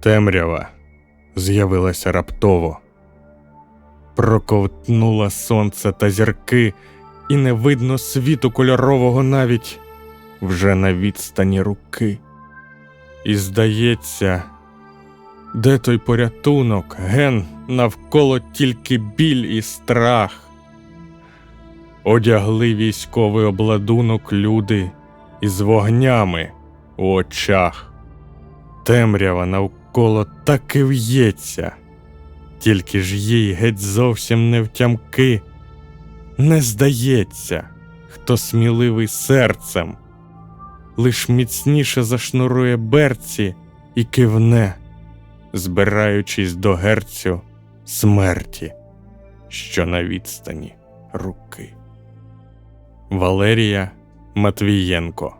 Темрява з'явилася раптово. Проковтнула сонце та зірки, і не видно світу кольорового навіть вже на відстані руки. І здається, де той порятунок, ген навколо тільки біль і страх. Одягли військовий обладунок люди із вогнями у очах. Темрява навколо так і в'ється, тільки ж їй геть зовсім не втямки. Не здається, хто сміливий серцем, лиш міцніше зашнурує берці і кивне, збираючись до герцю смерті, що на відстані руки. Валерія Матвієнко